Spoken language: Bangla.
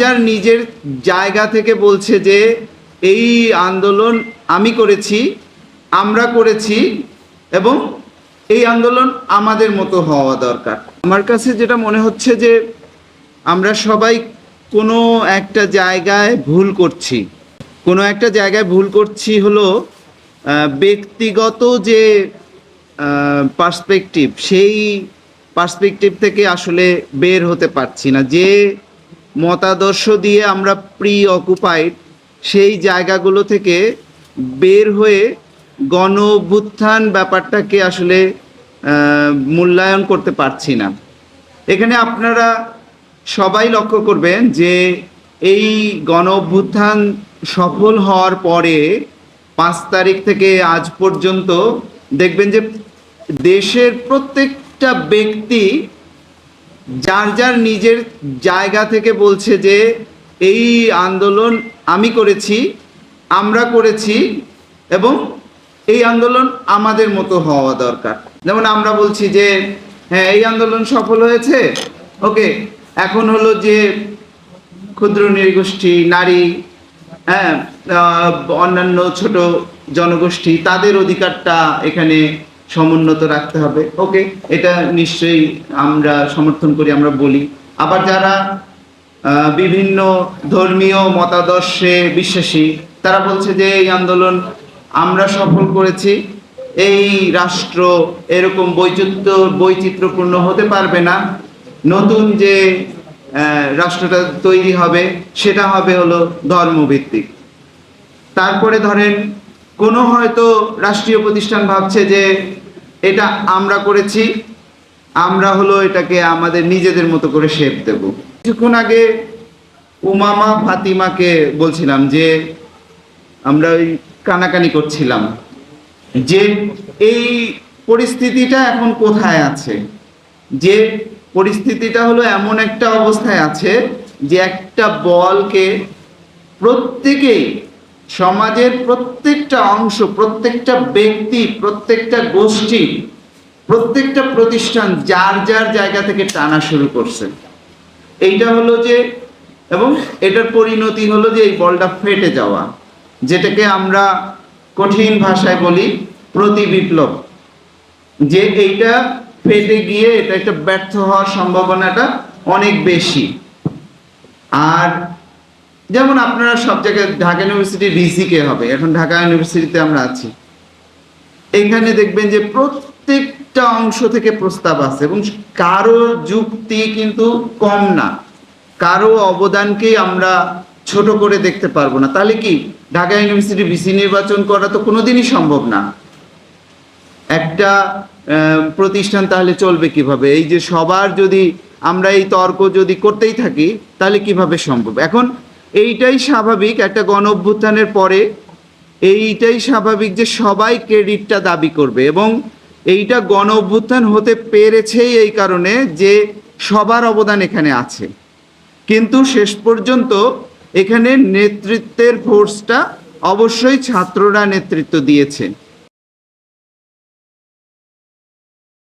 যার নিজের জায়গা থেকে বলছে যে, এই আন্দোলন আমি করেছি, আমরা করেছি এবং এই আন্দোলন আমাদের মতো হওয়া দরকার। আমার কাছে যেটা মনে হচ্ছে যে, আমরা সবাই কোনো একটা জায়গায় ভুল করছি। কোনো একটা জায়গায় ভুল করছি হলো ব্যক্তিগত যে পার্সপেক্টিভ সেই পার্সপেক্টিভ থেকে আসলে বের হতে পারছি না। যে মতাদর্শ দিয়ে আমরা প্রি অকুপাইড সেই জায়গাগুলো থেকে বের হয়ে গণ অভ্যুত্থান ব্যাপারটাকে আসলে মূল্যায়ন করতে পারছি না। এখানে আপনারা সবাই লক্ষ্য করবেন যে এই গণ অভ্যুত্থান সফল হওয়ার পরে পাঁচ তারিখ থেকে আজ পর্যন্ত দেখবেন যে দেশের প্রত্যেকটা ব্যক্তি যার যার নিজের জায়গা থেকে বলছে যে, এই আন্দোলন আমি করেছি, আমরা করেছি এবং এই আন্দোলন আমাদের মতো হওয়া দরকার। যেমন আমরা বলছি যে হ্যাঁ এই আন্দোলন সফল হয়েছে। ওকে, এখন হলো যে ক্ষুদ্র নৃগোষ্ঠী, নারী হ্যাঁ অন্যান্য ছোট জনগোষ্ঠী, তাদের অধিকারটা এখানে সমুন্নত রাখতে হবে। ওকে এটা নিশ্চয়ই আমরা সমর্থন করি, আমরা বলি। আবার যারা বিভিন্ন ধর্মীয় মতাদর্শে বিশ্বাসী, তারা বলছে যে এই আন্দোলন আমরা সফল করেছি। এই রাষ্ট্র এরকম বৈচিত্র্য, বৈচিত্র্যপূর্ণ হতে পারবে না। নতুন যে রাষ্ট্রটা তৈরি হবে, সেটা হবে হলো ধর্মভিত্তিক। তারপরে ধরেন কোনো হয়তো রাষ্ট্রীয় প্রতিষ্ঠান ভাবছে যে এটা আমরা করেছি, আমরা হলো এটাকে আমাদের নিজেদের মতো করে শেপ দেব। কিছুক্ষণ আগে উমামা ফাতিমাকে বলছিলাম যে আমরা ওই কানাকানি করছিলাম, যে এই পরিস্থিতিটা এখন কোথায় আছে? যে পরিস্থিতিটা হলো এমন একটা অবস্থায় আছে যে একটা বলকে প্রত্যেকেই সমাজের প্রত্যেকটা অংশ, প্রত্যেকটা ব্যক্তি, প্রত্যেকটা গোষ্ঠী, প্রত্যেকটা প্রতিষ্ঠান যার যার জায়গা থেকে টানা শুরু করছে। এইটা হলো যে, এবং এটার পরিণতি হলো যে এই বলটা ফেটে যাওয়া, যেটাকে আমরা কঠিন ভাষায় বলি প্রতি বিপ্লব। যে এইটা ফেটে গিয়ে এটা একটা ব্যর্থ হওয়ার সম্ভাবনাটা অনেক বেশি। আর যেমন আপনারা সব জায়গায় ঢাকা ইউনিভার্সিটি রিসিকে হবে, এখন ঢাকা ইউনিভার্সিটিতে আমরা আছি। এখানে দেখবেন যে প্রত্যেকটা অংশ থেকে প্রস্তাব আছে এবং কারও যুক্তি কিন্তু কম না। কারও অবদানকেই আমরা ছোট করে দেখতে পারব না। তাহলে কি? ঢাকা ইউনিভার্সিটি ভিসি নির্বাচন করা তো কোনোদিনই সম্ভব না। একটা প্রতিষ্ঠান তাহলে চলবে কীভাবে? এই যে সবার যদি আমরা এই তর্ক যদি করতেই থাকি, তাহলে কীভাবে সম্ভব? এখন এইটাই স্বাভাবিক একটা গণ অভ্যুত্থানের পরে, এইটাই স্বাভাবিক যে সবাই ক্রেডিটটা দাবি করবে এবং এইটা গণ অভ্যুত্থান হতে পেরেছেই এই কারণে যে সবার অবদান এখানে আছে। কিন্তু শেষ পর্যন্ত এখানে নেতৃত্বের ফোর্সটা অবশ্যই ছাত্ররা নেতৃত্ব দিয়েছে।